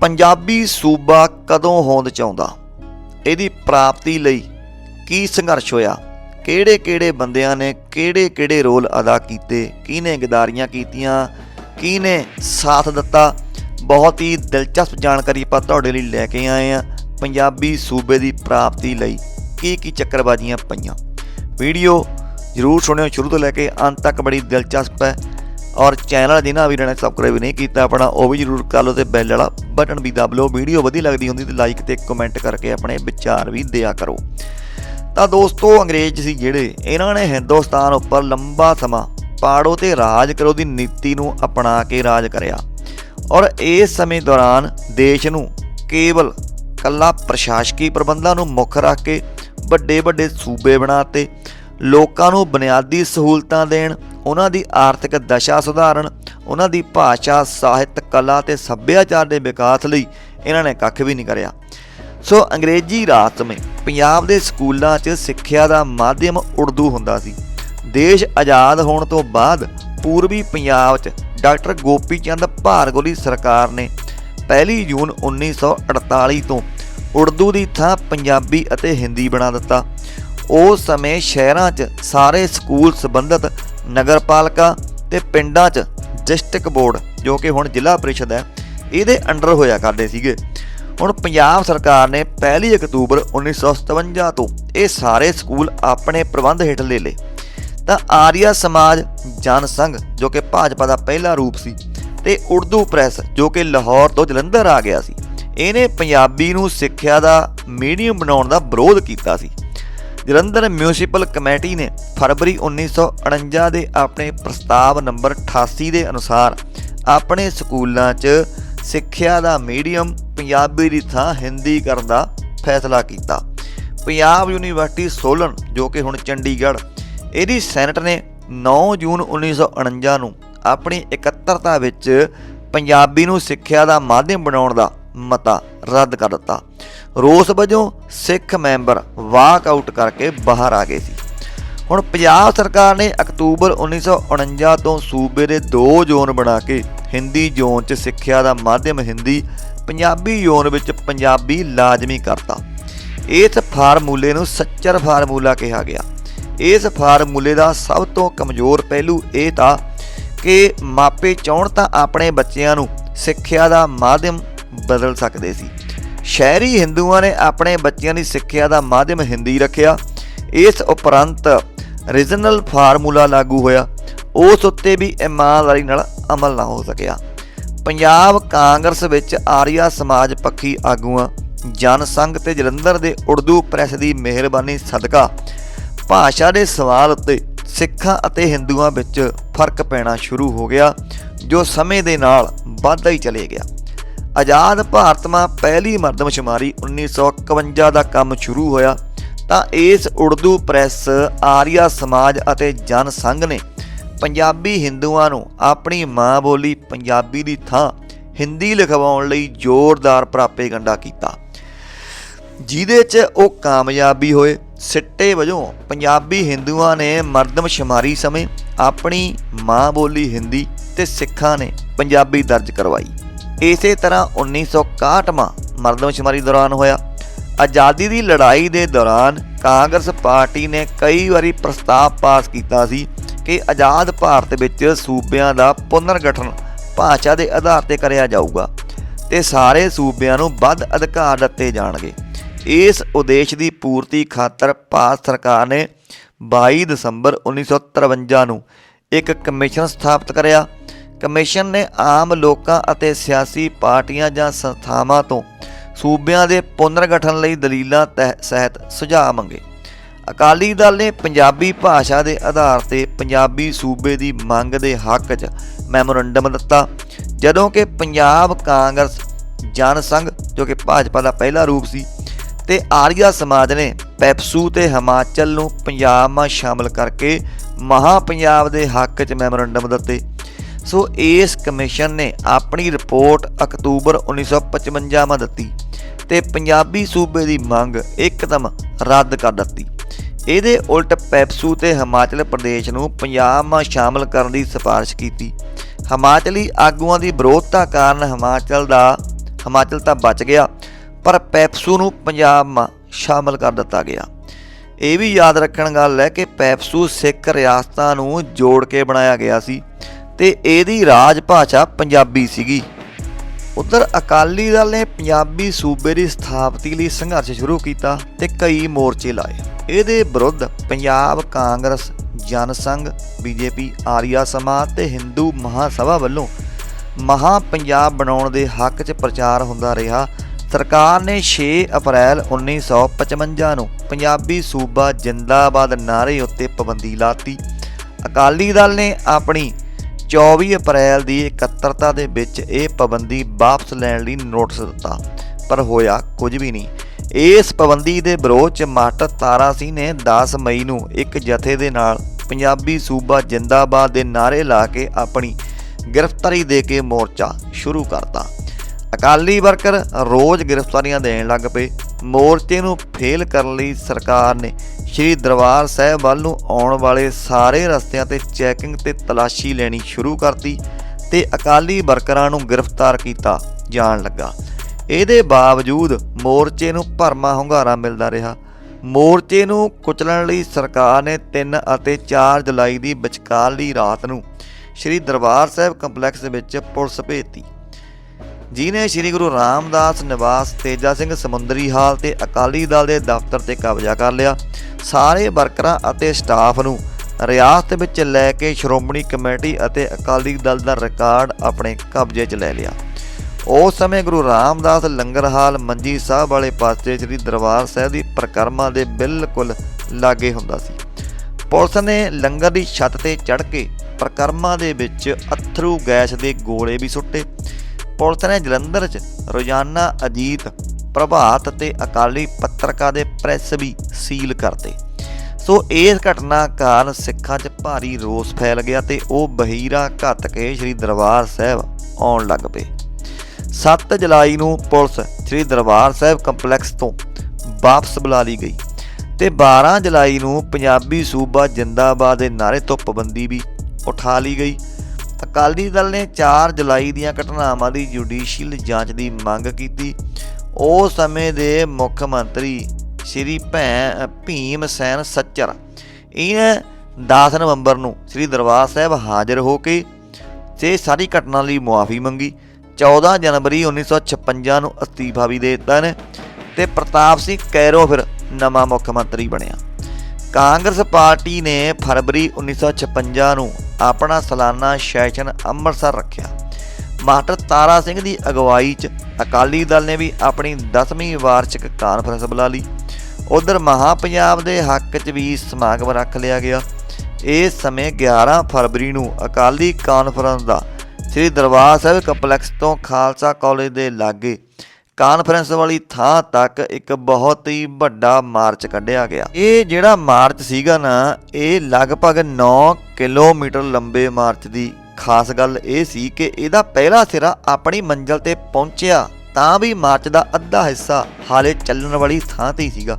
ਪੰਜਾਬੀ ਸੂਬਾ ਕਦੋਂ ਹੋਂਦ ਚਾਹੁੰਦਾ ਇਹਦੀ ਪ੍ਰਾਪਤੀ ਲਈ ਕੀ ਸੰਘਰਸ਼ ਹੋਇਆ? ਕਿਹੜੇ ਕਿਹੜੇ ਬੰਦਿਆਂ ਨੇ ਕਿਹੜੇ ਕਿਹੜੇ ਰੋਲ ਅਦਾ ਕੀਤੇ? ਕਿਹਨੇ ਗਦਾਰੀਆਂ ਕੀਤੀਆਂ? ਕਿਹਨੇ ਸਾਥ ਦਿੱਤਾ? ਬਹੁਤ ਹੀ ਦਿਲਚਸਪ ਜਾਣਕਾਰੀ ਆਪਾਂ ਤੁਹਾਡੇ ਲਈ ਲੈ ਕੇ ਆਏ ਆ ਪੰਜਾਬੀ ਸੂਬੇ ਦੀ ਪ੍ਰਾਪਤੀ ਲਈ ਕੀ ਕੀ ਚੱਕਰਬਾਜ਼ੀਆਂ ਪਈਆਂ? ਵੀਡੀਓ ਜਰੂਰ ਸੁਣਿਓ। ਸ਼ੁਰੂ ਤੋਂ ਲੈ ਕੇ ਅੰਤ ਤੱਕ ਬੜੀ ਦਿਲਚਸਪ ਹੈ। ਔਰ ਚੈਨਲ ਜਿਹਨਾਂ ਵੀਰਾਂ ਨੇ ਸਬਸਕ੍ਰਾਈਬ ਨਹੀਂ ਕੀਤਾ, ਆਪਣਾ ਉਹ ਵੀ ਜਰੂਰ ਕਰ ਲਓ ਤੇ ਬੈਲ ਵਾਲਾ ਬਟਨ ਵੀ ਦਬ ਲਓ। ਵੀਡੀਓ ਵਧੀਆ ਲੱਗਦੀ ਹੁੰਦੀ ਤੇ ਲਾਈਕ ਤੇ ਕਮੈਂਟ ਕਰਕੇ ਆਪਣੇ ਵਿਚਾਰ ਵੀ ਦਿਆ ਕਰੋ। ਤਾਂ ਦੋਸਤੋ, ਅੰਗਰੇਜ਼ ਸੀ ਜਿਹੜੇ, ਇਹਨਾਂ ਨੇ ਹਿੰਦੁਸਤਾਨ ਉੱਪਰ ਲੰਬਾ ਸਮਾਂ ਪਾੜੋ ਤੇ ਰਾਜ ਕਰੋ ਦੀ ਨੀਤੀ ਨੂੰ ਅਪਣਾ ਕੇ ਰਾਜ ਕਰਿਆ। ਔਰ ਇਸ ਸਮੇਂ ਦੌਰਾਨ ਦੇਸ਼ ਨੂੰ ਕੇਵਲ ਕੱਲਾ ਪ੍ਰਸ਼ਾਸਕੀ ਪ੍ਰਬੰਧਾਂ ਨੂੰ ਮੁੱਖ ਰੱਖ ਕੇ ਵੱਡੇ ਵੱਡੇ ਸੂਬੇ ਬਣਾਤੇ ਲੋਕਾਂ ਨੂੰ ਬੁਨਿਆਦੀ ਸਹੂਲਤਾਂ ਦੇਣ ਉਹਨਾਂ ਦੀ ਆਰਥਿਕ ਦਸ਼ਾ ਸੁਧਾਰਨ, ਉਹਨਾਂ ਦੀ ਭਾਸ਼ਾ, ਸਾਹਿਤ, ਕਲਾ ਤੇ ਸੱਭਿਆਚਾਰ ਦੇ ਵਿਕਾਸ ਲਈ ਇਹਨਾਂ ਨੇ ਕੱਖ ਵੀ ਨਹੀਂ ਕਰਿਆ। ਸੋ ਅੰਗਰੇਜ਼ੀ ਰਾਜ ਸਮੇਂ ਪੰਜਾਬ ਦੇ ਸਕੂਲਾਂ 'ਚ ਸਿੱਖਿਆ ਦਾ ਮਾਧਿਅਮ ਉਰਦੂ ਹੁੰਦਾ ਸੀ। ਦੇਸ਼ ਆਜ਼ਾਦ ਹੋਣ ਤੋਂ ਬਾਅਦ ਪੂਰਬੀ ਪੰਜਾਬ 'ਚ ਡਾਕਟਰ ਗੋਪੀ ਚੰਦ ਭਾਰਗੋਲੀ ਸਰਕਾਰ ਨੇ 1 ਜੂਨ 1948 ਤੋਂ ਉਰਦੂ ਦੀ ਥਾਂ ਪੰਜਾਬੀ ਅਤੇ ਹਿੰਦੀ ਬਣਾ ਦਿੱਤਾ। ਉਸ ਸਮੇਂ ਸ਼ਹਿਰਾਂ 'ਚ ਸਾਰੇ ਸਕੂਲ ਸੰਬੰਧਿਤ ਨਗਰ ਪਾਲਿਕਾ ਤੇ ਪਿੰਡਾਂ 'ਚ ਡਿਸਟ੍ਰਿਕਟ ਬੋਰਡ, ਜੋ ਕਿ ਹੁਣ ਜ਼ਿਲ੍ਹਾ ਪਰਿਸ਼ਦ ਹੈ, ਇਹਦੇ ਅੰਡਰ ਹੋਇਆ ਕਰਦੇ ਸੀਗੇ। ਹੁਣ ਪੰਜਾਬ ਸਰਕਾਰ ਨੇ 1 ਅਕਤੂਬਰ 1957 ਤੋਂ ਇਹ ਸਾਰੇ ਸਕੂਲ ਆਪਣੇ ਪ੍ਰਬੰਧ ਹੇਠ ਲੈ ਲਏ। ਤਾਂ ਆਰੀਆ ਸਮਾਜ ਜਨ ਸੰਘ, ਜੋ ਕਿ ਭਾਜਪਾ ਦਾ ਪਹਿਲਾ ਰੂਪ ਸੀ, ਤੇ ਉਰਦੂ ਪ੍ਰੈਸ, ਜੋ ਕਿ ਲਾਹੌਰ ਤੋਂ ਜਲੰਧਰ ਆ ਗਿਆ ਸੀ, ਇਹਨੇ ਪੰਜਾਬੀ ਨੂੰ ਸਿੱਖਿਆ ਦਾ ਮੀਡੀਅਮ ਬਣਾਉਣ ਦਾ ਵਿਰੋਧ ਕੀਤਾ ਸੀ। ਜਲੰਧਰ ਮਿਊਨਿਸਪਲ ਕਮੇਟੀ ਨੇ ਫਰਵਰੀ 1949 ਦੇ ਆਪਣੇ ਪ੍ਰਸਤਾਵ ਨੰਬਰ 88 ਦੇ ਅਨੁਸਾਰ ਆਪਣੇ ਸਕੂਲਾਂ 'ਚ ਸਿੱਖਿਆ ਦਾ ਮੀਡੀਅਮ ਪੰਜਾਬੀ ਦੀ ਥਾਂ ਹਿੰਦੀ ਕਰਨ ਦਾ ਫੈਸਲਾ ਕੀਤਾ। ਪੰਜਾਬ ਯੂਨੀਵਰਸਿਟੀ ਸੋਲਨ, ਜੋ ਕਿ ਹੁਣ ਚੰਡੀਗੜ੍ਹ, ਇਹਦੀ ਸੈਨੇਟ ਨੇ 9 ਜੂਨ 1949 ਨੂੰ ਆਪਣੀ ਇਕੱਤਰਤਾ ਵਿੱਚ ਪੰਜਾਬੀ ਨੂੰ ਸਿੱਖਿਆ ਦਾ ਮਾਧਿਅਮ ਬਣਾਉਣ ਦਾ ਮਤਾ ਰੱਦ ਕਰ ਦਿੱਤਾ। ਰੋਸ ਵਜੋਂ ਸਿੱਖ ਮੈਂਬਰ ਵਾਕ ਆਊਟ ਕਰਕੇ ਬਾਹਰ ਆ ਗਏ ਸੀ। ਹੁਣ ਪੰਜਾਬ ਸਰਕਾਰ ਨੇ ਅਕਤੂਬਰ 1949 ਤੋਂ ਸੂਬੇ ਦੇ ਦੋ ਜ਼ੋਨ ਬਣਾ ਕੇ ਹਿੰਦੀ ਜ਼ੋਨ 'ਚ ਸਿੱਖਿਆ ਦਾ ਮਾਧਿਅਮ ਹਿੰਦੀ, ਪੰਜਾਬੀ ਜ਼ੋਨ ਵਿੱਚ ਪੰਜਾਬੀ ਲਾਜ਼ਮੀ ਕਰਤਾ। ਇਸ ਫਾਰਮੂਲੇ ਨੂੰ ਸੱਚਰ ਫਾਰਮੂਲਾ ਕਿਹਾ ਗਿਆ। ਇਸ ਫਾਰਮੂਲੇ ਦਾ ਸਭ ਤੋਂ ਕਮਜ਼ੋਰ ਪਹਿਲੂ ਇਹ ਤਾਂ ਕਿ ਮਾਪੇ ਚਾਹਣ ਤਾਂ ਆਪਣੇ ਬੱਚਿਆਂ ਨੂੰ ਸਿੱਖਿਆ ਦਾ ਮਾਧਿਅਮ ਬਦਲ ਸਕਦੇ ਸੀ। ਸ਼ਹਿਰੀ ਹਿੰਦੂਆਂ ਨੇ ਆਪਣੇ ਬੱਚਿਆਂ ਦੀ ਸਿੱਖਿਆ ਦਾ ਮਾਧਿਅਮ ਹਿੰਦੀ ਰੱਖਿਆ। ਇਸ ਉਪਰੰਤ ਰੀਜਨਲ ਫਾਰਮੂਲਾ ਲਾਗੂ ਹੋਇਆ। ਉਸ ਉੱਤੇ ਵੀ ਇਮਾਨਦਾਰੀ ਨਾਲ ਅਮਲ ਨਾ ਹੋ ਸਕਿਆ। ਪੰਜਾਬ ਕਾਂਗਰਸ ਵਿੱਚ ਆਰੀਆ ਸਮਾਜ ਪੱਖੀ ਆਗੂਆਂ ਜਨ ਸੰਘ ਤੇ ਜਲੰਧਰ ਦੇ ਉਰਦੂ ਪ੍ਰੈਸ ਦੀ ਮਿਹਰਬਾਨੀ ਸਦਕਾ ਭਾਸ਼ਾ ਦੇ ਸਵਾਲ ਉੱਤੇ ਸਿੱਖਾਂ ਅਤੇ ਹਿੰਦੂਆਂ ਵਿੱਚ ਫ਼ਰਕ ਪੈਣਾ ਸ਼ੁਰੂ ਹੋ ਗਿਆ, ਜੋ ਸਮੇਂ ਦੇ ਨਾਲ ਵੱਧਦਾ ਹੀ ਚਲੇ ਗਿਆ। ਆਜ਼ਾਦ ਭਾਰਤ ਮਾ ਪਹਿਲੀ ਮਰਦਮਸ਼ੁਮਾਰੀ 1951 ਦਾ ਕੰਮ ਸ਼ੁਰੂ ਹੋਇਆ, ਤਾਂ ਇਸ ਉਰਦੂ ਪ੍ਰੈਸ, ਆਰੀਆ ਸਮਾਜ ਅਤੇ ਜਨ ਸੰਘ ਨੇ ਪੰਜਾਬੀ ਹਿੰਦੂਆਂ ਨੂੰ ਆਪਣੀ ਮਾਂ ਬੋਲੀ ਪੰਜਾਬੀ ਦੀ ਥਾਂ ਹਿੰਦੀ ਲਿਖਵਾਉਣ ਲਈ ਜ਼ੋਰਦਾਰ ਪ੍ਰਾਪੇਗੰਡਾ ਕੀਤਾ। ਜਿਹਦੇ 'ਚ ਉਹ ਕਾਮਯਾਬੀ ਹੋਏ। ਸਿੱਟੇ ਵਜੋਂ ਪੰਜਾਬੀ ਹਿੰਦੂਆਂ ਨੇ ਮਰਦਮਸ਼ੁਮਾਰੀ ਸਮੇਂ ਆਪਣੀ ਮਾਂ ਬੋਲੀ ਹਿੰਦੀ ਤੇ ਸਿੱਖਾਂ ਨੇ ਪੰਜਾਬੀ ਦਰਜ ਕਰਵਾਈ। ਇਸੇ ਤਰ੍ਹਾਂ 1961ਵਾਂ ਮਰਦਮਸ਼ੁਮਾਰੀ ਦੌਰਾਨ ਹੋਇਆ। ਆਜ਼ਾਦੀ ਦੀ ਲੜਾਈ ਦੇ ਦੌਰਾਨ ਕਾਂਗਰਸ ਪਾਰਟੀ ਨੇ ਕਈ ਵਾਰੀ ਪ੍ਰਸਤਾਵ ਪਾਸ ਕੀਤਾ ਸੀ ਕਿ ਆਜ਼ਾਦ ਭਾਰਤ ਵਿੱਚ ਸੂਬਿਆਂ ਦਾ ਪੁਨਰਗਠਨ ਭਾਸ਼ਾ ਦੇ ਆਧਾਰ ਤੇ ਕਰਿਆ ਜਾਊਗਾ ਤੇ ਸਾਰੇ ਸੂਬਿਆਂ ਨੂੰ ਵੱਧ ਅਧਿਕਾਰ ਦਿੱਤੇ ਜਾਣਗੇ। ਇਸ ਉਦੇਸ਼ ਦੀ ਪੂਰਤੀ ਖਾਤਰ ਭਾਰਤ ਸਰਕਾਰ ਨੇ 22 ਦਸੰਬਰ 1953 ਨੂੰ ਇੱਕ ਕਮਿਸ਼ਨ ਸਥਾਪਿਤ ਕਰਿਆ। ਕਮਿਸ਼ਨ ਨੇ ਆਮ ਲੋਕਾਂ ਅਤੇ ਸਿਆਸੀ ਪਾਰਟੀਆਂ ਜਾਂ ਸੰਸਥਾਵਾਂ ਤੋਂ ਸੂਬਿਆਂ ਦੇ ਪੁਨਰਗਠਨ ਲਈ ਦਲੀਲਾਂ ਤਹਿ, ਸਹਿਤ ਸੁਝਾਅ ਮੰਗੇ। ਅਕਾਲੀ ਦਲ ਨੇ ਪੰਜਾਬੀ ਭਾਸ਼ਾ ਦੇ ਆਧਾਰ ਤੇ ਪੰਜਾਬੀ ਸੂਬੇ ਦੀ ਮੰਗ ਦੇ ਹੱਕ 'ਚ ਮੈਮੋਰੰਡਮ ਦਿੱਤਾ। ਜਦੋਂ ਕਿ ਪੰਜਾਬ ਕਾਂਗਰਸ ਜਨ ਸੰਘ, ਜੋ ਕਿ ਭਾਜਪਾ ਦਾ ਪਹਿਲਾ ਰੂਪ ਸੀ, ਤੇ ਆਰੀਆ ਸਮਾਜ ਨੇ ਪੈਪਸੂ ਤੇ ਹਿਮਾਚਲ ਨੂੰ ਪੰਜਾਬ ਮਾ ਸ਼ਾਮਲ ਕਰਕੇ ਮਹਾ ਪੰਜਾਬ ਦੇ ਹੱਕ 'ਚ ਮੈਮੋਰੰਡਮ ਦਿੱਤੇ। ਸੋ ਇਸ ਕਮਿਸ਼ਨ ਨੇ ਆਪਣੀ ਰਿਪੋਰਟ ਅਕਤੂਬਰ 1955 ਮਾ ਦਿੱਤੀ ਤੇ ਪੰਜਾਬੀ ਸੂਬੇ ਦੀ ਮੰਗ ਇੱਕਦਮ ਰੱਦ ਕਰ ਦਿੱਤੀ। ਇਹਦੇ ਉਲਟ ਪੈਪਸੂ ਤੇ ਹਿਮਾਚਲ ਪ੍ਰਦੇਸ਼ ਨੂੰ ਪੰਜਾਬ ਮਾ ਸ਼ਾਮਲ ਕਰਨ ਦੀ ਸਿਫਾਰਿਸ਼ ਕੀਤੀ। ਹਿਮਾਚਲੀ ਆਗੂਆਂ ਦੀ ਵਿਰੋਧਤਾ ਕਾਰਨ ਹਿਮਾਚਲ ਦਾ, ਹਿਮਾਚਲ ਤਾਂ ਬਚ ਗਿਆ, ਪਰ ਪੈਪਸੂ ਨੂੰ ਪੰਜਾਬ ਮਾ ਸ਼ਾਮਲ ਕਰ ਦਿੱਤਾ ਗਿਆ। ਇਹ ਵੀ ਯਾਦ ਰੱਖਣ ਗੱਲ ਹੈ ਕਿ ਪੈਪਸੂ ਸਿੱਖ ਰਿਆਸਤਾਂ ਨੂੰ ਜੋੜ ਕੇ ਬਣਾਇਆ ਗਿਆ ਸੀ। ਤੇ ਇਹਦੀ ਰਾਜ ਭਾਸ਼ਾ ਪੰਜਾਬੀ ਸੀਗੀ। ਉਧਰ ਅਕਾਲੀ ਦਲ ਨੇ ਪੰਜਾਬੀ ਸੂਬੇ ਦੀ ਸਥਾਪਤੀ ਲਈ ਸੰਘਰਸ਼ ਸ਼ੁਰੂ ਕੀਤਾ ਤੇ ਕਈ ਮੋਰਚੇ ਲਾਏ। ਇਹਦੇ ਵਿਰੁੱਧ ਪੰਜਾਬ ਕਾਂਗਰਸ ਜਨ ਸੰਘ ਬੀਜੇਪੀ, ਆਰੀਆ ਸਮਾਜ ਤੇ ਹਿੰਦੂ ਮਹਾਸਭਾ ਵੱਲੋਂ ਮਹਾ ਪੰਜਾਬ ਬਣਾਉਣ ਦੇ ਹੱਕ 'ਚ ਪ੍ਰਚਾਰ ਹੁੰਦਾ ਰਿਹਾ। ਸਰਕਾਰ ਨੇ 6 ਅਪ੍ਰੈਲ 1955 ਨੂੰ ਪੰਜਾਬੀ ਸੂਬਾ ਜਿੰਦਾਬਾਦ ਨਾਰੇ ਉੱਤੇ ਪਾਬੰਦੀ ਲਾਤੀ। ਅਕਾਲੀ ਦਲ ਨੇ ਆਪਣੀ 24 ਅਪ੍ਰੈਲ ਦੀ ਇਕੱਤਰਤਾ ਦੇ ਵਿੱਚ ਇਹ ਪਾਬੰਦੀ ਵਾਪਸ ਲੈਣ ਲਈ ਨੋਟਿਸ ਦਿੱਤਾ, ਪਰ ਹੋਇਆ ਕੁਝ ਵੀ ਨਹੀਂ। ਇਸ ਪਾਬੰਦੀ ਦੇ ਵਿਰੋਧ ਚ ਮਾਸਟਰ ਤਾਰਾ ਸਿੰਘ ਨੇ 10 ਮਈ ਨੂੰ ਇੱਕ ਜਥੇ ਦੇ ਨਾਲ ਪੰਜਾਬੀ ਸੂਬਾ ਜਿੰਦਾਬਾਦ ਦੇ ਨਾਰੇ ਲਾ ਕੇ ਆਪਣੀ ਗ੍ਰਿਫਤਾਰੀ ਦੇ ਕੇ ਮੋਰਚਾ ਸ਼ੁਰੂ ਕਰਤਾ। ਅਕਾਲੀ ਵਰਕਰ ਰੋਜ਼ ਗ੍ਰਿਫਤਾਰੀਆਂ ਦੇਣ ਲੱਗ ਪਏ। ਮੋਰਚੇ ਨੂੰ ਫੇਲ ਕਰਨ ਲਈ ਸਰਕਾਰ ਨੇ ਸ਼੍ਰੀ ਦਰਬਾਰ ਸਾਹਿਬ ਵੱਲ ਨੂੰ ਆਉਣ ਵਾਲੇ ਸਾਰੇ ਰਸਤਿਆਂ ਤੇ ਚੈਕਿੰਗ ਤੇ ਤਲਾਸ਼ੀ ਲੈਣੀ ਸ਼ੁਰੂ ਕਰਤੀ ਤੇ ਅਕਾਲੀ ਵਰਕਰਾਂ ਨੂੰ ਗ੍ਰਿਫਤਾਰ ਕੀਤਾ ਜਾਣ ਲੱਗਾ। ਇਹਦੇ ਬਾਵਜੂਦ ਮੋਰਚੇ ਨੂੰ ਭਰਮਾ ਹੁੰਗਾਰਾ ਮਿਲਦਾ ਰਿਹਾ। ਮੋਰਚੇ ਨੂੰ ਕੁਚਲਣ ਲਈ ਸਰਕਾਰ ਨੇ 3 ਅਤੇ 4 ਜੁਲਾਈ ਦੀ ਵਿਚਕਾਰਲੀ ਰਾਤ ਨੂੰ ਸ਼੍ਰੀ ਦਰਬਾਰ ਸਾਹਿਬ ਕੰਪਲੈਕਸ ਵਿੱਚ ਪੁਲਿਸ ਭੇਜਤੀ। ਜਿਨੇ ਸ੍ਰੀ ਗੁਰੂ ਰਾਮਦਾਸ ਨਿਵਾਸ ਤੇਜਾ ਸਿੰਘ ਸਮੁੰਦਰੀ ਹਾਲ ਤੇ ਅਕਾਲੀ ਦਲ ਦੇ ਦਫ਼ਤਰ ਤੇ ਕਬਜ਼ਾ ਕਰ ਲਿਆ। ਸਾਰੇ ਵਰਕਰਾਂ ਅਤੇ ਸਟਾਫ ਨੂੰ ਰਿਆਸਤ ਵਿੱਚ ਲੈ ਕੇ ਸ਼੍ਰੋਮਣੀ ਕਮੇਟੀ ਅਤੇ ਅਕਾਲੀ ਦਲ ਦਾ ਰਿਕਾਰਡ ਆਪਣੇ ਕਬਜ਼ੇ 'ਚ ਲੈ ਲਿਆ। ਉਸ ਸਮੇਂ ਗੁਰੂ ਰਾਮਦਾਸ ਲੰਗਰ ਹਾਲ ਮੰਜੀ ਸਾਹਿਬ ਵਾਲੇ ਪਾਸੇ ਸ੍ਰੀ ਦਰਬਾਰ ਸਾਹਿਬ ਦੀ ਪ੍ਰਕਰਮਾ ਦੇ ਬਿਲਕੁਲ ਲਾਗੇ ਹੁੰਦਾ ਸੀ। ਪੁਲਿਸ ਨੇ ਲੰਗਰ ਦੀ ਛੱਤ ਤੇ ਚੜ੍ਹ ਕੇ ਪ੍ਰਕਰਮਾ ਦੇ ਵਿੱਚ ਅਥਰੂ ਗੈਸ ਦੇ ਗੋਲੇ ਵੀ ਸੁੱਟੇ। ਪੁਲਿਸ ਨੇ ਜਲੰਧਰ 'ਚ ਰੋਜ਼ਾਨਾ ਅਜੀਤ, ਪ੍ਰਭਾਤ ਅਤੇ ਅਕਾਲੀ ਪੱਤਰਕਾ ਦੇ ਪ੍ਰੈਸ ਵੀ ਸੀਲ ਕਰਤੇ। ਸੋ ਇਸ ਘਟਨਾ ਕਾਰਨ ਸਿੱਖਾਂ 'ਚ ਭਾਰੀ ਰੋਸ ਫੈਲ ਗਿਆ ਤੇ ਉਹ ਬਹੀਰਾ ਘੱਟ ਕੇ ਸ੍ਰੀ ਦਰਬਾਰ ਸਾਹਿਬ ਆਉਣ ਲੱਗ ਪਏ। 7 ਜੁਲਾਈ ਨੂੰ ਪੁਲਿਸ ਸ੍ਰੀ ਦਰਬਾਰ ਸਾਹਿਬ ਕੰਪਲੈਕਸ ਤੋਂ ਵਾਪਸ ਬੁਲਾ ਲਈ ਗਈ ਤੇ 12 ਜੁਲਾਈ ਨੂੰ ਪੰਜਾਬੀ ਸੂਬਾ ਜਿੰਦਾਬਾਦ ਦੇ ਨਾਰੇ ਤੋਂ ਪਾਬੰਦੀ ਵੀ ਉਠਾ ਲਈ ਗਈ। ਅਕਾਲੀ ਦਲ ਨੇ 4 ਜੁਲਾਈ ਦੀਆਂ ਘਟਨਾਵਾਂ ਦੀ ਜੁਡੀਸ਼ੀਅਲ ਜਾਂਚ ਦੀ ਮੰਗ ਕੀਤੀ। ਉਸ ਸਮੇਂ ਦੇ ਮੁੱਖ ਮੰਤਰੀ ਸ਼੍ਰੀ ਭੈ ਭੀਮ ਸੈਨ ਸੱਚਰ। ਇਹਨੇ 10 ਨਵੰਬਰ ਨੂੰ ਸ੍ਰੀ ਦਰਬਾਰ ਸਾਹਿਬ ਹਾਜ਼ਰ ਹੋ ਕੇ ਤੇ ਸਾਰੀ ਘਟਨਾ ਲਈ ਮੁਆਫੀ ਮੰਗੀ। 14 ਜਨਵਰੀ 1956 ਨੂੰ ਅਸਤੀਫਾ ਵੀ ਦੇ ਦਿੱਤਾ ਨੇ ਤੇ ਪ੍ਰਤਾਪ ਸਿੰਘ ਕੈਰੋ ਫਿਰ ਨਵਾਂ ਮੁੱਖ ਮੰਤਰੀ ਬਣਿਆ। ਕਾਂਗਰਸ ਪਾਰਟੀ ਨੇ ਫਰਵਰੀ 1956 ਨੂੰ ਆਪਣਾ ਸਾਲਾਨਾ ਸੈਸ਼ਨ ਅੰਮ੍ਰਿਤਸਰ ਰੱਖਿਆ। ਮਾਸਟਰ ਤਾਰਾ ਸਿੰਘ ਦੀ ਅਗਵਾਈ 'ਚ ਅਕਾਲੀ ਦਲ ਨੇ ਵੀ ਆਪਣੀ 10ਵੀਂ ਵਾਰਸ਼ਿਕ ਕਾਨਫਰੰਸ ਬੁਲਾ ਲਈ। ਉਧਰ ਮਹਾ ਪੰਜਾਬ ਦੇ ਹੱਕ 'ਚ ਵੀ ਸਮਾਗਮ ਰੱਖ ਲਿਆ ਗਿਆ। ਇਸ ਸਮੇਂ 11 ਫਰਵਰੀ ਨੂੰ ਅਕਾਲੀ ਕਾਨਫਰੰਸ ਦਾ ਸ੍ਰੀ ਦਰਬਾਰ ਸਾਹਿਬ ਕੰਪਲੈਕਸ ਤੋਂ ਖਾਲਸਾ ਕਾਲਜ ਦੇ ਲਾਗੇ ਕਾਨਫਰੰਸ ਵਾਲੀ ਥਾਂ ਤੱਕ ਇੱਕ ਬਹੁਤ ਹੀ ਵੱਡਾ ਮਾਰਚ ਕੱਢਿਆ ਗਿਆ। ਇਹ ਜਿਹੜਾ ਮਾਰਚ ਸੀਗਾ ਨਾ, ਇਹ ਲਗਭਗ 9 ਕਿਲੋਮੀਟਰ ਲੰਬੇ ਮਾਰਚ ਦੀ ਖਾਸ ਗੱਲ ਇਹ ਸੀ ਕਿ ਇਹਦਾ ਪਹਿਲਾ ਸਿਰਾ ਆਪਣੀ ਮੰਜ਼ਲ ਤੇ ਪਹੁੰਚਿਆ, ਤਾਂ ਵੀ ਮਾਰਚ ਦਾ ਅੱਧਾ ਹਿੱਸਾ ਹਾਲੇ ਚੱਲਣ ਵਾਲੀ ਥਾਂ ਤੇ ਹੀ ਸੀਗਾ।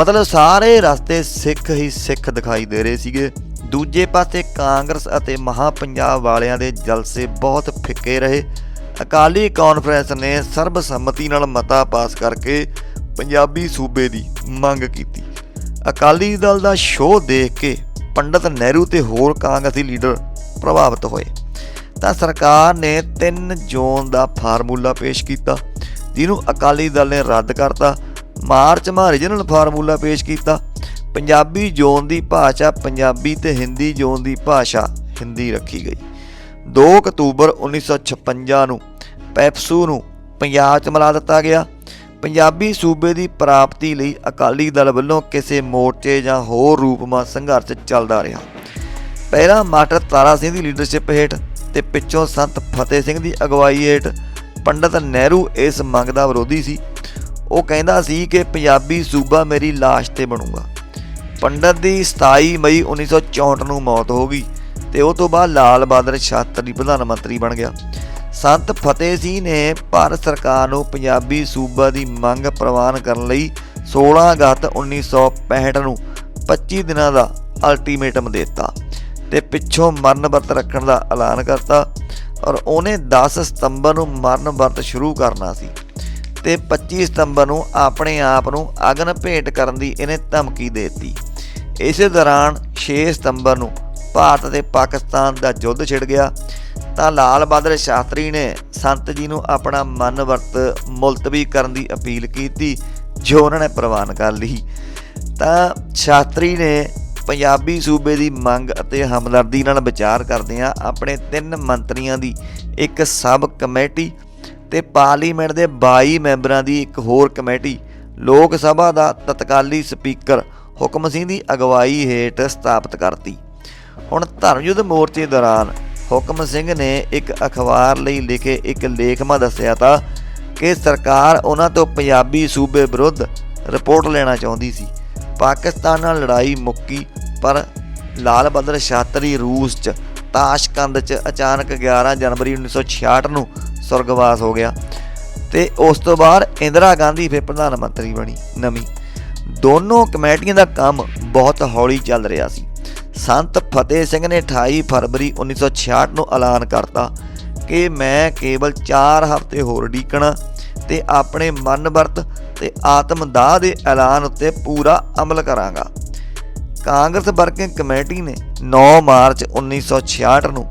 ਮਤਲਬ ਸਾਰੇ ਰਸਤੇ ਸਿੱਖ ਹੀ ਸਿੱਖ ਦਿਖਾਈ ਦੇ ਰਹੇ ਸੀਗੇ। ਦੂਜੇ ਪਾਸੇ ਕਾਂਗਰਸ ਅਤੇ ਮਹਾ ਪੰਜਾਬ ਵਾਲਿਆਂ ਦੇ ਜਲਸੇ ਬਹੁਤ ਫਿੱਕੇ ਰਹੇ। ਅਕਾਲੀ ਕਾਨਫਰੰਸ ਨੇ ਸਰਬਸੰਮਤੀ ਨਾਲ ਮਤਾ ਪਾਸ ਕਰਕੇ ਪੰਜਾਬੀ ਸੂਬੇ ਦੀ ਮੰਗ ਕੀਤੀ। ਅਕਾਲੀ ਦਲ ਦਾ ਸ਼ੋਅ ਦੇਖ ਕੇ ਪੰਡਤ ਨਹਿਰੂ ਤੇ ਹੋਰ ਕਾਂਗਰਸੀ ਲੀਡਰ ਪ੍ਰਭਾਵਿਤ ਹੋਏ। ਤਾਂ ਸਰਕਾਰ ਨੇ 3 ਜ਼ੋਨ ਦਾ ਫਾਰਮੂਲਾ ਪੇਸ਼ ਕੀਤਾ, ਜਿਹਨੂੰ ਅਕਾਲੀ ਦਲ ਨੇ ਰੱਦ ਕਰਤਾ। ਮਾਰਚ ਮਾ ਰੀਜਨਲ ਫਾਰਮੂਲਾ ਪੇਸ਼ ਕੀਤਾ, ਪੰਜਾਬੀ ਜ਼ੋਨ ਦੀ ਭਾਸ਼ਾ ਪੰਜਾਬੀ ਤੇ ਹਿੰਦੀ ਜ਼ੋਨ ਦੀ ਭਾਸ਼ਾ ਹਿੰਦੀ ਰੱਖੀ ਗਈ। 2 ਅਕਤੂਬਰ 1956 ਨੂੰ ਪੈਪਸੂ ਨੂੰ ਪੰਜਾਬ 'ਚ ਮਿਲਾ ਦਿੱਤਾ ਗਿਆ। ਪੰਜਾਬੀ ਸੂਬੇ ਦੀ ਪ੍ਰਾਪਤੀ ਲਈ ਅਕਾਲੀ ਦਲ ਵੱਲੋਂ ਕਿਸੇ ਮੋਰਚੇ ਜਾਂ ਹੋਰ ਰੂਪ ਸੰਘਰਸ਼ ਚੱਲਦਾ ਰਿਹਾ। ਪਹਿਲਾਂ ਮਾਸਟਰ ਤਾਰਾ ਸਿੰਘ ਦੀ ਲੀਡਰਸ਼ਿਪ ਹੇਠ ਤੇ ਪਿੱਛੋਂ ਸੰਤ ਫਤਿਹ ਸਿੰਘ ਦੀ ਅਗਵਾਈ ਹੇਠ ਪੰਡਤ ਨਹਿਰੂ ਇਸ ਮੰਗ ਦਾ ਵਿਰੋਧੀ ਸੀ। ਉਹ ਕਹਿੰਦਾ ਸੀ ਕਿ ਪੰਜਾਬੀ ਸੂਬਾ ਮੇਰੀ ਲਾਸ਼ ਤੇ ਬਣੂਗਾ। ਪੰਡਤ ਦੀ 27 ਮਈ 1964 ਨੂੰ ਮੌਤ ਹੋ ਗਈ। ਤੇ ਉਹ ਤੋਂ ਬਾਅਦ ਲਾਲ ਬਹਾਦਰ ਸ਼ਾਸਤਰੀ ਪ੍ਰਧਾਨ ਮੰਤਰੀ ਬਣ ਗਿਆ। ਸੰਤ ਫਤਿਹ ਸਿੰਘ ਨੇ ਭਾਰਤ ਸਰਕਾਰ ਨੂੰ ਪੰਜਾਬੀ ਸੂਬਾ ਦੀ ਮੰਗ ਪ੍ਰਵਾਨ ਕਰਨ ਲਈ 16 ਅਗਸਤ 1965 ਨੂੰ 25 ਦਿਨਾਂ ਦਾ ਅਲਟੀਮੇਟਮ ਦਿੱਤਾ ਤੇ ਪਿੱਛੋਂ ਮਰਨ ਵਰਤ ਰੱਖਣ ਦਾ ਐਲਾਨ ਕਰਤਾ ਔਰ ਉਹਨੇ 10 ਸਤੰਬਰ ਨੂੰ ਮਰਨ ਵਰਤ ਸ਼ੁਰੂ ਕਰਨਾ ਸੀ ਤੇ 25 ਸਤੰਬਰ ਨੂੰ ਆਪਣੇ ਆਪ ਨੂੰ ਅਗਨ ਭੇਟ ਕਰਨ ਦੀ ਇਹਨੇ ਧਮਕੀ ਦੇ ਦਿੱਤੀ। ਇਸੇ ਦੌਰਾਨ 6 ਸਤੰਬਰ ਨੂੰ ਭਾਰਤ ਤੇ ਪਾਕਿਸਤਾਨ ਦਾ ਯੁੱਧ ਛਿੜ ਗਿਆ, ਤਾਂ ਲਾਲ ਬਹਾਦਰ ਸ਼ਾਸਤਰੀ ਨੇ ਸੰਤ ਜੀ ਨੂੰ ਆਪਣਾ ਮਨ ਵਰਤ ਮੁਲਤਵੀ ਕਰਨ ਦੀ ਅਪੀਲ ਕੀਤੀ, ਜੋ ਉਹਨਾਂ ਨੇ ਪ੍ਰਵਾਨ ਕਰ ਲਈ। ਤਾਂ ਸ਼ਾਸਤਰੀ ਨੇ ਪੰਜਾਬੀ ਸੂਬੇ ਦੀ ਮੰਗ ਅਤੇ ਹਮਦਰਦੀ ਨਾਲ ਵਿਚਾਰ ਕਰਦਿਆਂ ਆਪਣੇ ਤਿੰਨ ਮੰਤਰੀਆਂ ਦੀ ਇੱਕ ਸਬ ਕਮੇਟੀ ਤੇ ਪਾਰਲੀਮੈਂਟ ਦੇ 22 ਮੈਂਬਰਾਂ ਦੀ ਇੱਕ ਹੋਰ ਕਮੇਟੀ, ਲੋਕ ਸਭਾ ਦਾ ਤਤਕਾਲੀ ਸਪੀਕਰ ਹੁਕਮ ਸਿੰਘ ਦੀ ਅਗਵਾਈ ਹੇਠ ਸਥਾਪਿਤ ਕਰਤੀ। ਹੁਣ ਧਰਮਯੁੱਧ ਮੋਰਚੇ ਦੌਰਾਨ ਹੁਕਮ ਸਿੰਘ ਨੇ ਇੱਕ ਅਖਬਾਰ ਲਈ ਲਿਖੇ ਇੱਕ ਲੇਖਮਾ ਦੱਸਿਆ ਤਾਂ ਕਿ ਸਰਕਾਰ ਉਹਨਾਂ ਤੋਂ ਪੰਜਾਬੀ ਸੂਬੇ ਵਿਰੁੱਧ ਰਿਪੋਰਟ ਲੈਣਾ ਚਾਹੁੰਦੀ ਸੀ। ਪਾਕਿਸਤਾਨ ਨਾਲ ਲੜਾਈ ਮੁੱਕੀ, ਪਰ ਲਾਲ ਬਹਾਦਰ ਸ਼ਾਤਰੀ ਰੂਸ 'ਚ ਤਾਸ਼ਕੰਦ 'ਚ ਅਚਾਨਕ 11 ਜਨਵਰੀ 1966 ਨੂੰ ਸੁਰਗਵਾਸ ਹੋ ਗਿਆ ਤੇ ਉਸ ਤੋਂ ਬਾਅਦ ਇੰਦਰਾ ਗਾਂਧੀ ਫਿਰ ਪ੍ਰਧਾਨ ਮੰਤਰੀ ਬਣੀ ਨਵੀਂ। ਦੋਨੋਂ ਕਮੇਟੀਆਂ ਦਾ ਕੰਮ ਬਹੁਤ ਹੌਲੀ ਚੱਲ ਰਿਹਾ ਸੀ। ਸੰਤ ਫਤਿਹ ਸਿੰਘ ਨੇ 28 ਫਰਵਰੀ 1966 ਨੂੰ ਐਲਾਨ ਕਰਤਾ ਕਿ ਮੈਂ ਕੇਵਲ 4 ਹਫ਼ਤੇ ਹੋਰ ਡੀਕਣਾ ਤੇ ਆਪਣੇ ਮਨ ਵਰਤ ਤੇ ਆਤਮ ਦਾਹ ਦੇ ਐਲਾਨ ਉੱਤੇ ਪੂਰਾ ਅਮਲ ਕਰਾਂਗਾ। ਕਾਂਗਰਸ ਵਰਕਿੰਗ ਕਮੇਟੀ ਨੇ 9 ਮਾਰਚ 1966 ਨੂੰ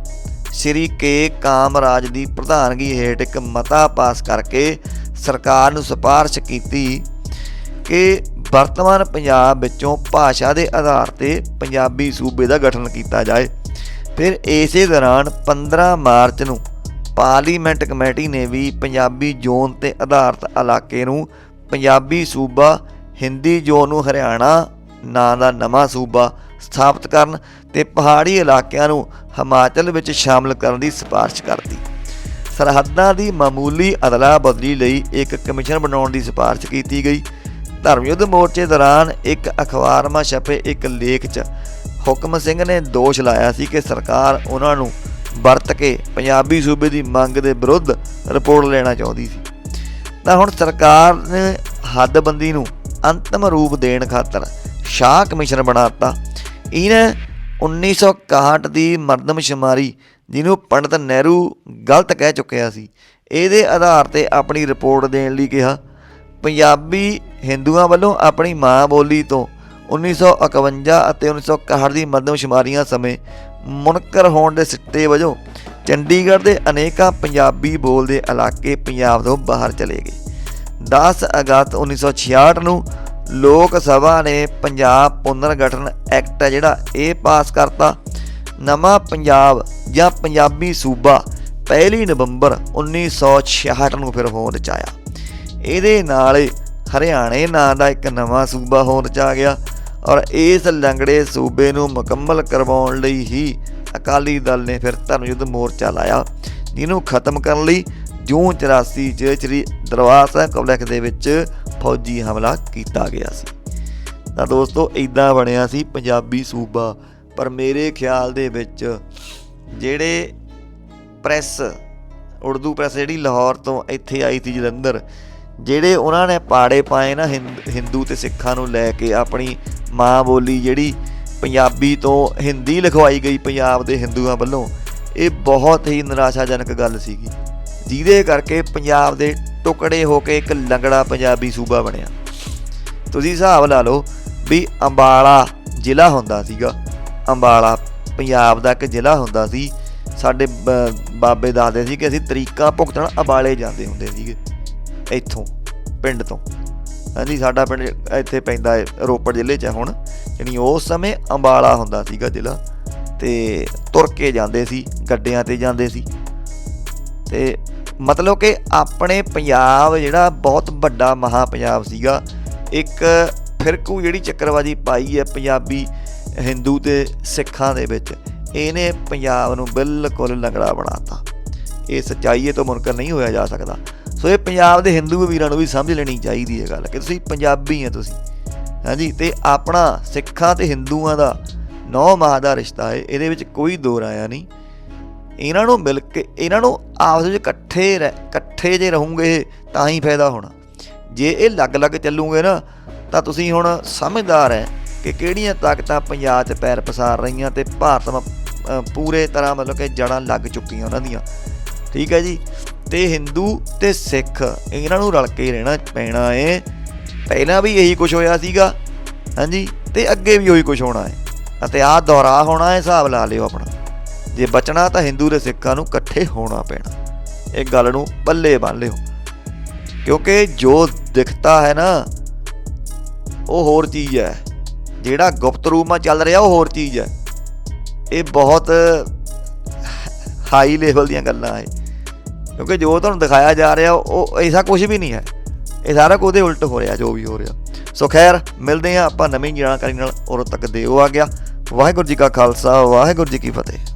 ਸ਼੍ਰੀ ਕੇ ਕਾਮਰਾਜ ਦੀ ਪ੍ਰਧਾਨਗੀ ਹੇਠ ਇੱਕ ਮਤਾ ਪਾਸ ਕਰਕੇ ਸਰਕਾਰ ਨੂੰ ਸਿਫਾਰਿਸ਼ ਕੀਤੀ ਕਿ ਵਰਤਮਾਨ ਪੰਜਾਬ ਵਿੱਚੋਂ ਭਾਸ਼ਾ ਦੇ ਆਧਾਰ ਤੇ ਪੰਜਾਬੀ ਸੂਬੇ ਦਾ ਗਠਨ ਕੀਤਾ ਜਾਏ। ਫਿਰ ਇਸੇ ਦੌਰਾਨ 15 ਮਾਰਚ ਨੂੰ ਪਾਰਲੀਮੈਂਟ ਕਮੇਟੀ ਨੇ ਵੀ ਪੰਜਾਬੀ ਜ਼ੋਨ ਤੇ ਆਧਾਰਿਤ ਇਲਾਕੇ ਨੂੰ ਪੰਜਾਬੀ ਸੂਬਾ, ਹਿੰਦੀ ਜ਼ੋਨ ਨੂੰ ਹਰਿਆਣਾ, ਨਾਂ ਦਾ ਨਵਾਂ ਸੂਬਾ ਸਥਾਪਿਤ ਕਰਨ ਤੇ ਪਹਾੜੀ ਇਲਾਕਿਆਂ ਨੂੰ ਹਿਮਾਚਲ ਵਿੱਚ ਸ਼ਾਮਲ ਕਰਨ ਦੀ ਸਿਫਾਰਿਸ਼ ਕਰਤੀ। ਸਰਹੱਦਾਂ ਦੀ ਮਾਮੂਲੀ ਅਦਲਾ ਬਦਲੀ ਲਈ ਇੱਕ ਕਮਿਸ਼ਨ ਬਣਾਉਣ ਦੀ ਸਿਫਾਰਿਸ਼ ਕੀਤੀ ਗਈ। ਧਰਮ ਯੁੱਧ ਮੋਰਚੇ ਦੌਰਾਨ ਇੱਕ ਅਖਬਾਰਮਾ ਛਪੇ ਇੱਕ ਲੇਖ 'ਚ ਹੁਕਮ ਸਿੰਘ ਨੇ ਦੋਸ਼ ਲਾਇਆ ਸੀ ਕਿ ਸਰਕਾਰ ਉਹਨਾਂ ਨੂੰ ਵਰਤ ਕੇ ਪੰਜਾਬੀ ਸੂਬੇ ਦੀ ਮੰਗ ਦੇ ਵਿਰੁੱਧ ਰਿਪੋਰਟ ਲੈਣਾ ਚਾਹੁੰਦੀ ਸੀ। ਤਾਂ ਹੁਣ ਸਰਕਾਰ ਨੇ ਹੱਦਬੰਦੀ ਨੂੰ ਅੰਤਮ ਰੂਪ ਦੇਣ ਖਾਤਰ ਸ਼ਾਹ ਕਮਿਸ਼ਨ ਬਣਾਤਾ। ਇਹਨੇ 1961 ਦੀ ਮਰਦਮਸ਼ੁਮਾਰੀ, ਜਿਹਨੂੰ ਪੰਡਤ ਨਹਿਰੂ ਗਲਤ ਕਹਿ ਚੁੱਕਿਆ ਸੀ, ਇਹਦੇ ਆਧਾਰ ਤੇ ਆਪਣੀ ਰਿਪੋਰਟ ਦੇਣ ਲਈ ਕਿਹਾ। ਪੰਜਾਬੀ ਹਿੰਦੂਆਂ ਵੱਲੋਂ ਆਪਣੀ ਮਾਂ ਬੋਲੀ ਤੋਂ 1951 ਅਤੇ 1961 ਦੀ ਮਰਦਮਸ਼ੁਮਾਰੀਆਂ ਸਮੇਂ ਮੁਨਕਰ ਹੋਣ ਦੇ ਸਿੱਟੇ ਵਜੋਂ ਚੰਡੀਗੜ੍ਹ ਦੇ ਅਨੇਕਾਂ ਪੰਜਾਬੀ ਬੋਲਦੇ ਇਲਾਕੇ ਪੰਜਾਬ ਤੋਂ ਬਾਹਰ ਚਲੇ ਗਏ। 10 ਅਗਸਤ 1966 ਨੂੰ ਲੋਕ ਸਭਾ ਨੇ ਪੰਜਾਬ ਪੁਨਰਗਠਨ ਐਕਟ ਹੈ ਜਿਹੜਾ, ਇਹ ਪਾਸ ਕਰਤਾ। ਨਵਾਂ ਪੰਜਾਬ ਜਾਂ ਪੰਜਾਬੀ ਸੂਬਾ 1 ਨਵੰਬਰ 1966 ਨੂੰ ਫਿਰ ਹੋਂਦ ਚ ਆਇਆ। ਇਹਦੇ ਨਾਲ ਹਰਿਆਣੇ ਨਾਂ ਦਾ ਇੱਕ ਨਵਾਂ ਸੂਬਾ ਹੋਂਦ ਚ ਆ ਗਿਆ ਔਰ ਇਸ ਲੰਗੜੇ ਸੂਬੇ ਨੂੰ ਮੁਕੰਮਲ ਕਰਵਾਉਣ ਲਈ ਹੀ ਅਕਾਲੀ ਦਲ ਨੇ ਫਿਰ ਧਰਮ ਯੁੱਧ ਮੋਰਚਾ ਲਾਇਆ, ਜਿਹਨੂੰ ਖਤਮ ਕਰਨ ਲਈ ਜੂਨ 84 ਚ ਸ੍ਰੀ ਦਰਬਾਰ ਸਾਹਿਬ ਕੰਪਲੈਕਸ ਦੇ ਵਿੱਚ ਫੌਜੀ ਹਮਲਾ ਕੀਤਾ ਗਿਆ ਸੀ। ਤਾਂ ਦੋਸਤੋ ਇਦਾਂ ਬਣਿਆ ਸੀ ਪੰਜਾਬੀ ਸੂਬਾ, ਪਰ ਮੇਰੇ ਖਿਆਲ ਦੇ ਵਿੱਚ ਜਿਹੜੇ ਪ੍ਰੈਸ, ਉਰਦੂ ਪ੍ਰੈਸ ਜਿਹੜੀ ਲਾਹੌਰ ਤੋਂ ਇੱਥੇ ਆਈ ਸੀ ਜਲੰਧਰ ਜਿਹੜੇ ਉਹਨਾਂ ਨੇ ਪਾੜੇ ਪਾਏ ਨਾ ਹਿੰਦ- ਹਿੰਦੂ ਤੇ ਸਿੱਖਾਂ ਨੂੰ ਲੈ ਕੇ ਆਪਣੀ ਮਾਂ ਬੋਲੀ ਜਿਹੜੀ ਪੰਜਾਬੀ ਤੋਂ ਹਿੰਦੀ ਲਿਖਵਾਈ ਗਈ ਪੰਜਾਬ ਦੇ ਹਿੰਦੂਆਂ ਵੱਲੋਂ, ਇਹ ਬਹੁਤ ਹੀ ਨਿਰਾਸ਼ਾਜਨਕ ਗੱਲ ਸੀਗੀ, ਜਿਹਦੇ ਕਰਕੇ ਪੰਜਾਬ ਦੇ ਟੁਕੜੇ ਹੋ ਕੇ ਇੱਕ ਲੰਗੜਾ ਪੰਜਾਬੀ ਸੂਬਾ ਬਣਿਆ। ਤੁਸੀਂ ਹਿਸਾਬ ਲਾ ਲਓ ਵੀ ਅੰਬਾਲਾ ਜ਼ਿਲ੍ਹਾ ਹੁੰਦਾ ਸੀਗਾ, ਅੰਬਾਲਾ ਪੰਜਾਬ ਦਾ ਇੱਕ ਜ਼ਿਲ੍ਹਾ ਹੁੰਦਾ ਸੀ, ਸਾਡੇ ਬ- ਬਾਬੇ ਦੱਸਦੇ ਸੀ ਕਿ ਅਸੀਂ ਤਰੀਕਾ ਭੁਗਤਣ ਅੰਬਾਲੇ ਜਾਂਦੇ ਹੁੰਦੇ ਸੀਗੇ। ਇੱਥੋਂ, ਪਿੰਡ ਤੋਂ। ਹਾਂਜੀ, ਸਾਡਾ ਪਿੰਡ ਇੱਥੇ ਪੈਂਦਾ ਹੈ, ਰੋਪੜ ਜ਼ਿਲ੍ਹੇ 'ਚ ਹੁਣ। ਯਾਨੀ ਉਸ ਸਮੇਂ ਅੰਬਾਲਾ ਹੁੰਦਾ ਸੀਗਾ ਜ਼ਿਲ੍ਹਾ ਤੇ ਤੁਰ ਕੇ ਜਾਂਦੇ ਸੀ, ਗੱਡਿਆਂ ਤੇ ਜਾਂਦੇ ਸੀ। ਤੇ ਮਤਲਬ ਕਿ ਆਪਣੇ ਪੰਜਾਬ ਜਿਹੜਾ ਬਹੁਤ ਵੱਡਾ ਮਹਾ ਪੰਜਾਬ ਸੀਗਾ, ਇੱਕ ਫਿਰਕੂ ਜਿਹੜੀ ਚੱਕਰਵਾਜੀ ਪਾਈ ਹੈ ਪੰਜਾਬੀ, ਹਿੰਦੂ ਤੇ ਸਿੱਖਾਂ ਦੇ ਵਿੱਚ, ਇਹਨੇ ਪੰਜਾਬ ਨੂੰ ਬਿਲਕੁਲ ਲੰਗੜਾ ਬਣਾਤਾ ਇਹ ਸੱਚਾਈ ਤੋਂ ਮੁਨਕਰ ਨਹੀਂ ਹੋਇਆ ਜਾ ਸਕਦਾ। ਸੋ ਇਹ ਪੰਜਾਬ ਦੇ ਹਿੰਦੂ ਵੀਰਾਂ ਨੂੰ ਵੀ ਸਮਝ ਲੈਣੀ ਚਾਹੀਦੀ ਹੈ ਗੱਲ, ਕਿ ਤੁਸੀਂ ਪੰਜਾਬੀ ਹੈ ਤੁਸੀਂ। ਹਾਂਜੀ, ਤੇ ਆਪਣਾ ਸਿੱਖਾਂ ਤੇ ਹਿੰਦੂਆਂ ਦਾ ਨੌ ਮਾਹ ਦਾ ਰਿਸ਼ਤਾ ਹੈ, ਇਹਦੇ ਵਿੱਚ ਕੋਈ ਦੋ ਰਾਇਆ ਨਹੀਂ। ਇਹਨਾਂ ਨੂੰ ਮਿਲ ਕੇ, ਇਹਨਾਂ ਨੂੰ ਆਪਸ ਵਿੱਚ ਇਕੱਠੇ ਰਹਿ- ਇਕੱਠੇ ਜੇ ਰਹੋਗੇ, ਤਾਂ ਹੀ ਫਾਇਦਾ ਹੋਣਾ। ਜੇ ਇਹ ਲੱਗ-ਲੱਗ ਚੱਲੂਗੇ ਨਾ, ਤਾਂ ਤੁਸੀਂ ਹੁਣ ਸਮਝਦਾਰ ਹੈ ਕਿ ਕਿਹੜੀਆਂ ਤਾਕਤਾਂ ਪੰਜਾਬ 'ਚ ਪੈਰ ਪਸਾਰ ਰਹੀਆਂ ਤੇ ਭਾਰਤ ਪੂਰੇ ਤਰ੍ਹਾਂ ਮਤਲਬ ਕਿ ਜੜਾਂ ਲੱਗ ਚੁੱਕੀਆਂ ਉਹਨਾਂ ਦੀਆਂ। ਠੀਕ ਹੈ ਜੀ? ਤੇ ਹਿੰਦੂ ਤੇ ਸਿੱਖ, ਇਹਨਾਂ ਨੂੰ ਰਲ ਕੇ ਰਹਿਣਾ ਪੈਣਾ ਏ। ਪਹਿਲਾਂ ਵੀ ਇਹੀ ਕੁਝ ਹੋਇਆ ਸੀਗਾ, ਹਾਂਜੀ? ਤੇ ਅੱਗੇ ਵੀ ਉਹੀ ਕੁਝ ਹੋਣਾ ਹੈ ਅਤੇ ਆਹ ਦੁਹਰਾ ਹੋਣਾ ਹੈ ਹਿਸਾਬ ਲਾ ਲਿਓ ਆਪਣਾ। ਜੇ ਬਚਣਾ ਤਾਂ ਹਿੰਦੂ ਤੇ ਸਿੱਖਾਂ ਨੂੰ ਇਕੱਠੇ ਹੋਣਾ ਪੈਣਾ। ਇਹ ਗੱਲ ਨੂੰ ਪੱਲੇ ਬੰਨ ਲਿਓ। ਕਿਉਂਕਿ ਜੋ ਦਿਖਦਾ ਹੈ ਨਾ, ਉਹ ਹੋਰ ਚੀਜ਼ ਹੈ। ਜਿਹੜਾ ਗੁਪਤ ਰੂਪ ਮਾ ਚੱਲ ਰਿਹਾ, ਉਹ ਹੋਰ ਚੀਜ਼ ਹੈ। ਇਹ ਬਹੁਤ ਹਾਈ ਲੈਵਲ ਦੀਆਂ ਗੱਲਾਂ ਹੈ ਕਿਉਂਕਿ ਜੋ ਤੁਹਾਨੂੰ ਦਿਖਾਇਆ ਜਾ ਰਿਹਾ, ਉਹ ਐਸਾ ਕੁਝ ਵੀ ਨਹੀਂ ਹੈ। ਇਹ ਸਾਰਾ ਕੁਝ ਉਹਦੇ ਉਲਟ ਹੋ ਰਿਹਾ, ਜੋ ਵੀ ਹੋ ਰਿਹਾ। ਸੋ ਖੈਰ, ਮਿਲਦੇ ਹਾਂ ਆਪਾਂ ਨਵੀਂ ਜਾਣਕਾਰੀ ਨਾਲ। ਉਦੋਂ ਤੱਕ ਦਿਓ ਆ ਗਿਆ। ਵਾਹਿਗੁਰੂ ਜੀ ਕਾ ਖਾਲਸਾ, ਵਾਹਿਗੁਰੂ ਜੀ ਕੀ ਫਤਿਹ।